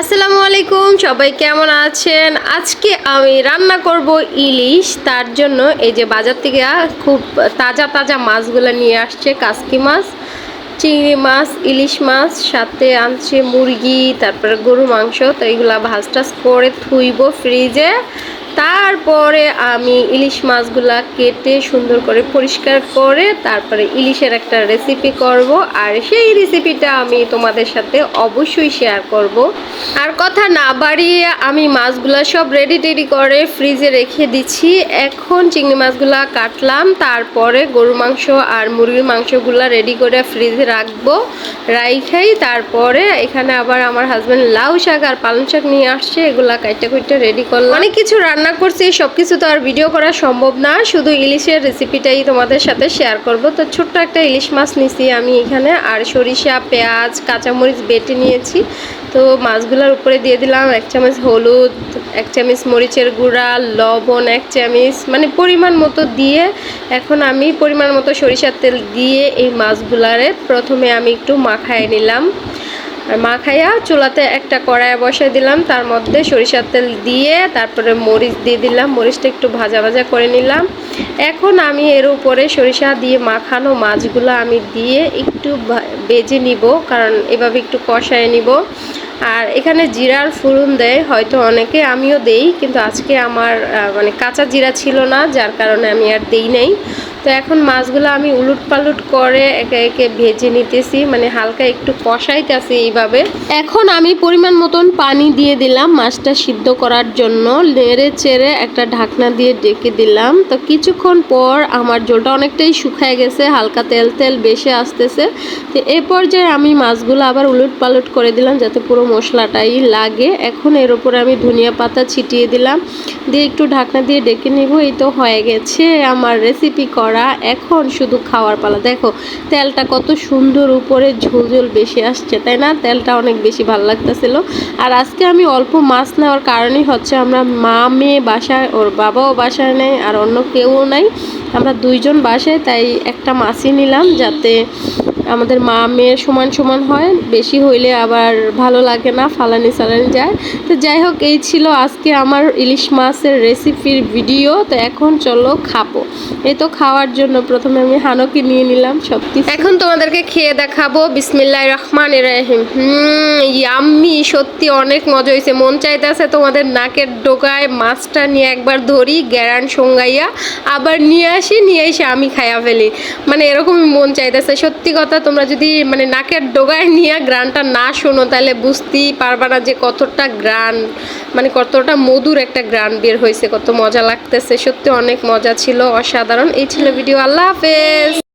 আসসালামু আলাইকুম, সবাই কেমন আছেন? আজকে আমি রান্না করব ইলিশ, তার জন্য এই যে বাজার থেকে খুব তাজা তাজা মাছগুলো নিয়ে আসছে, কাসকি মাছ, চিংড়ি মাছ, ইলিশ মাছ, সাথে আনছে মুরগি, তারপরে গরু মাংস, তো এইগুলা ভাজ টাজ করে থুইব ফ্রিজে। তারপরে আমি ইলিশ মাছগুলা কেটে সুন্দর করে পরিষ্কার করে তারপরে ইলিশের একটা রেসিপি করব। আর সেই রেসিপিটা আমি তোমাদের সাথে অবশ্যই শেয়ার করব। আর কথা না বাড়িয়ে আমি মাছগুলা সব রেডি টেডি করে ফ্রিজে রেখে দিচ্ছি। এখন চিংড়ি মাছগুলা কাটলাম। তারপরে গরু মাংস আর মুরগির মাংসগুলা রেডি করে ফ্রিজে রাখব। রাইখাই, তারপরে এখানে আবার আমার হাজব্যান্ড লাউ শাক আর পালং শাক নিয়ে আসছে। এগুলা কাইটা কুইটা রেডি করলাম। অনেক কিছু রান্না করছি সব কিছু তো আর ভিডিও করা সম্ভব না। শুধু ইলিশের রেসিপিটাই তোমাদের সাথে শেয়ার করব। তো ছোট্ট একটা ইলিশ মাছ নিছি আমি এখানে। আর সরিষা, পেঁয়াজ, কাঁচামরিচ বেটে নিয়েছি। তো মাছগুলোর উপরে দিয়ে দিলাম এক চামচ হলুদ, এক চামচ মরিচের গুঁড়া, লবণ, এক চামচ মানে পরিমাণ মতো দিয়ে এখন আমি পরিমাণ মতো সরিষার তেল দিয়ে এই মাছগুলারে প্রথমে আমি একটু মাখায় নিলাম। আর মাখাইয়া চুলাতে একটা কড়াইয়ে বসিয়ে দিলাম, তার মধ্যে সরিষার তেল দিয়ে তারপরে মরিচ দিয়ে দিলাম, মরিচটা একটু ভাজা ভাজা করে নিলাম। এখন আমি এর উপরে সরিষা দিয়ে মাখানো মাছগুলো আমি দিয়ে একটু বেজে নিব, কারণ এভাবে একটু কষায় নিব। আর এখানে জিরার ফুরুন দেয়, হয়তো অনেকে আমিও দেই, কিন্তু আজকে আমার মানে কাঁচা জিরা ছিল না, যার কারণে আমি আর দেই নাই। তো এখন মাছগুলো আমি উলুট পালুট করে একে একে ভেজে নিতেছি মানে হালকা একটু কষাইতেছি এইভাবে। এখন আমি পরিমাণ মতন পানি দিয়ে দিলাম মাছটা সিদ্ধ করার জন্য। নেড়ে চেড়ে একটা ঢাকনা দিয়ে ডেকে দিলাম। তো কিছুক্ষণ পর আমার জলটা অনেকটাই শুকায় গেছে, হালকা তেল তেল বেশি আসতেছে। তো এ পর্যায়ে আমি মাছগুলো আবার উলুট পালুট করে দিলাম যাতে পুরো মশলাটাই লাগে। এখন এর উপরে আমি ধনিয়া পাতা ছিটিয়ে দিলাম। দিয়ে একটু ঢাকনা দিয়ে ডেকে নিব, এই তো হয়ে গেছে আমার রেসিপি করা। এখন শুধু খাওয়ার পালা। দেখো, তেলটা কত সুন্দর উপরে ঝোলঝোল ঝোল বেশি আসছে, তাই না? তেলটা অনেক বেশি ভালো লাগতেছিল। আর আজকে আমি অল্প মাছ নেওয়ার কারণেই হচ্ছে আমরা মা মেয়ে বাসায়, ওর বাবাও বাসায় নেই, আর অন্য কেউ নাই। আমরা দুইজন বাসে, তাই একটা মাছই নিলাম যাতে আমাদের মা মেয়ের সমান সমান হয়। বেশি হইলে আবার ভালো লাগে না, ফালানি সালানি যায়। তো যাই হোক, এই ছিল আজকে আমার ইলিশ মাছের রেসিপির ভিডিও তো এখন চলো খাব। এই তো খাওয়ার জন্য প্রথমে আমি হানকে নিয়ে নিলাম সব কিছু এখন তোমাদেরকে খেয়ে দেখাবো। বিসমিল্লাহ রহমান রাহিম। হুম, ইয়াম্মি, সত্যি অনেক মজা হয়েছে মন চাইতেছে তোমাদের নাকের ডোকায় মাছটা নিয়ে একবার ধরি, গ্যারান সঙ্গাইয়া আবার নিয়ে আসি নিয়ে এসে আমি খাইয়া ফেলি। মানে এরকমই মন চাইতেছে। সত্যি কথা, তোমরা যদি মানে নাকের ডোগায় নিয়ে গ্রানটা না শোনো, তাহলে বুঝতেই পারবা না যে কতটা গ্রান মানে কতটা মধুর একটা গ্রান বের হয়েছে, কত মজা লাগতেছে। সত্যি অনেক মজা ছিল, অসাধারণ। এই ছিল ভিডিও। আল্লাহ হাফেজ!